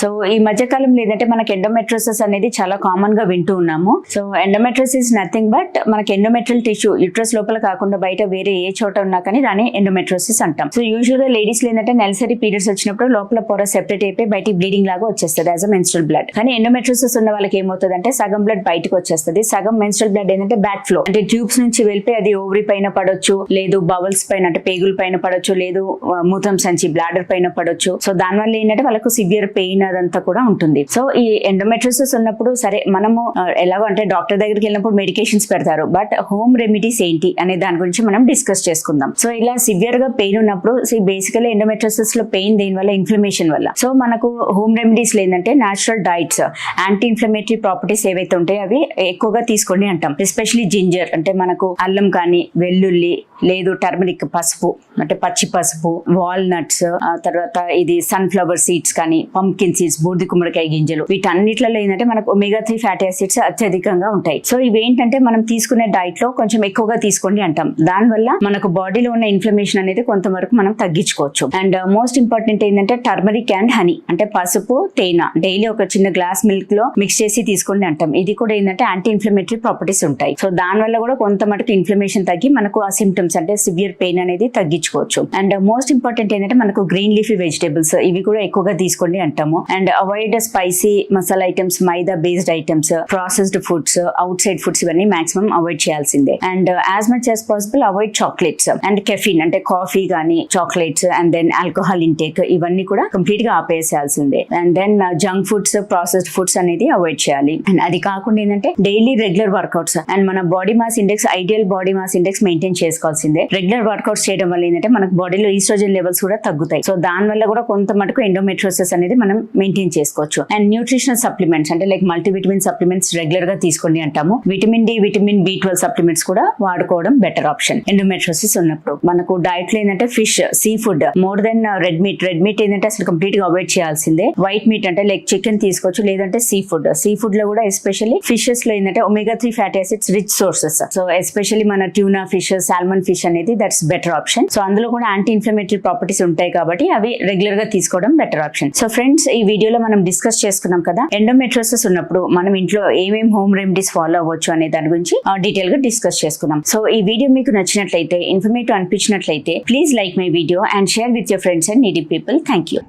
so ఈ మధ్యకాలంలో ఏంటంటే మనకి ఎండోమెట్రోసిస్ అనేది చాలా కామన్గా వింటూ ఉన్నాము. సో ఎండోమెట్రోసిస్ నథింగ్ బట్ మనకి ఎండోమెట్రల్ టిష్యూ యుట్రస్ లోపల కాకుండా బయట వేరే ఏ చోట ఉన్నా కానీ దాన్ని ఎండోమెట్రోసిస్ అంటాం. సో యూజువల్గా లేడీస్ ఏంటంటే నెలసరి పీరియడ్స్ వచ్చినప్పుడు లోపల పొర సెపరేట్ అయిపోయి బయట బ్లీడింగ్ లాగా వచ్చేస్తుంది యాజ్ అ మెన్స్ట్రల్ బ్లడ్ కానీ ఎండోమెట్రోసిస్ ఉన్న వాళ్ళకి ఏమవుతుంది అంటే సగం బ్లడ్ బయటకు వచ్చేస్తుంది. సగం మెన్స్ట్రల్ బ్లడ్ ఏంటంటే బ్యాక్ ఫ్లో అంటే ట్యూబ్స్ నుంచి వెళ్ళిపోయి అది ఓవరీ పైన పడొచ్చు లేదు బవల్స్ పైన అంటే పేగుల పైన పడొచ్చు లేదు మూతం మూత్రం సంచి బ్లాడర్ పైన పడొచ్చు. సో దానివల్ల ఏంటంటే వాళ్ళకు సివియర్ పెయిన్ అదంతా కూడా ఉంటుంది. సో ఈ ఎండోమెట్రోసిస్ ఉన్నప్పుడు సరే మనము ఎలాగో అంటే డాక్టర్ దగ్గరికి వెళ్ళినప్పుడు మెడికేషన్స్ పెడతారు. బట్ హోమ్ రెమెడీస్ ఏంటి అనే దాని గురించి మనం డిస్కస్ చేసుకుందాం. సో ఇలా సివియర్గా పెయిన్ ఉన్నప్పుడు బేసికలీ ఎండోమెట్రోసిస్లో పెయిన్ దేని వల్ల? ఇన్ఫ్లమేషన్ వల్ల. సో మనకు హోమ్ రెమెడీస్ లేదంటే natural diets anti inflammatory properties ఏవైతే ఉంటాయో అవి ఎక్కువగా తీసుకోండి అంటాం. ఎస్పెషలీ జింజర్ అంటే మనకు అల్లం కానీ వెల్లుల్లి లేదు టర్మరిక్ పసుపు అంటే పచ్చి పసుపు వాల్నట్స్ తర్వాత ఇది సన్ఫ్లవర్ సీడ్స్ కానీ పంకిన్ సీడ్స్ బూడిద కుమ్మడికాయ గింజలు. వీటన్నిటిలో ఏంటంటే మనకు ఒమేగా త్రీ ఫ్యాటీ యాసిడ్స్ అత్యధికంగా ఉంటాయి. సో ఇవి ఏంటంటే మనం తీసుకునే డైట్లో కొంచెం ఎక్కువగా తీసుకోండి అంటాం. దానివల్ల మనకు బాడీలో ఉన్న ఇన్ఫ్లమేషన్ అనేది కొంతవరకు మనం తగ్గించుకోవచ్చు. అండ్ uh, మోస్ట్ ఇంపార్టెంట్ ఏంటంటే టర్మరిక్ అండ్ హనీ అంటే పసుపు తేనె. డైలీ ఒక చిన్న గ్లాస్ మిల్క్లో మిక్స్ చేసి తీసుకోండి అంటాం. ఇది కూడా ఏంటంటే యాంటీ ఇన్ఫ్లమేటరీ ప్రాపర్టీస్ ఉంటాయి. సో దాని వల్ల కూడా కొంత మటుకు ఇన్ఫ్లమేషన్ తగ్గి మనకు ఆ సిమ్టమ్స్ అంటే సివియర్ పెయిన్ అనేది తగ్గించుకోవచ్చు. అండ్ uh, మోస్ట్ ఇంపార్టెంట్ ఏంటంటే మనకు గ్రీన్ లీఫీ వెజిటేబుల్స్ ఇవి కూడా ఎక్కువగా తీసుకోండి అంటాము. And avoid spicy masala items maida based items processed foods outside foods ఇవన్నీ మాక్సిమం అవాయిడ్ చేయాల్సిందే. And as much as possible avoid chocolates and caffeine అంటే కాఫీ కానీ chocolates and then alcohol intake ఇవన్నీ కూడా కంప్లీట్గా ఆపేసేయాల్సిందే. And then junk foods processed foods అనేది avoid చేయాలి. And అది కాకుండా ఏంటంటే డైలీ రెగ్యులర్ వర్కౌట్స్ అండ్ మన body mass index ideal body mass index maintain చేసుకోవాల్సిందే. రెగ్యులర్ వర్కౌట్స్ చేయడం వల్ల ఏంటంటే మనకు బాడీలో ఈస్ట్రోజన్ లెవెల్స్ కూడా తగ్గుతాయి. సో దాని వల్ల కూడా కొంత మటుకు ఎండోమెట్రోసిస్ అనేది మనం మెయింటైన్ చేసుకోవచ్చు. అండ్ న్యూట్రిషనల్ సప్లిమెంట్స్ అంటే లైక్ మల్టీవిటమిన్ సప్లిమెంట్స్ రెగ్యులర్గా తీసుకోండి అంటాము. Vitamin D vitamin B twelve supplements కూడా వాడుకోవడం బెటర్ ఆప్షన్ ఎండోమెట్రోసిస్ ఉన్నప్పుడు మనకు డైట్లో ఏంటంటే fish sea food more than red meat red meat ఏంటంటే అసలు కంప్లీట్గా అవాయిడ్ చేయాల్సిందే. వైట్ మీట్ అంటే లైక్ చికెన్ తీసుకోవచ్చు లేదంటే సీ ఫుడ్ సీ ఫుడ్లో కూడా ఎస్పెషల్లీ ఫిషెస్లో ఏంటంటే omega three fatty acids rich sources so especially మన ట్యూనా ఫిష్ సాల్మన్ ఫిష్ అనేది దట్స్ బెటర్ ఆప్షన్ సో అందులో కూడా యాంటీ ఇన్ఫ్లమేటరీ ప్రాపర్టీస్ ఉంటాయి కాబట్టి అవి రెగ్యులర్గా తీసుకోవడం బెటర్ ఆప్షన్ సో ఫ్రెండ్స్ ఈ వీడియోలో మనం డిస్కస్ చేసుకున్నాం కదా. ఎండోమెట్రోసిస్ ఉన్నప్పుడు మనం ఇంట్లో ఏమేమి హోమ్ రెమెడీస్ ఫాలో అవ్వచ్చు అనే దాని గురించి డీటెయిల్గా డిస్కస్ చేసుకున్నాం. సో ఈ వీడియో మీకు నచ్చినట్లయితే informative అనిపించినట్లయితే please like my video and share with your friends and needy people thank you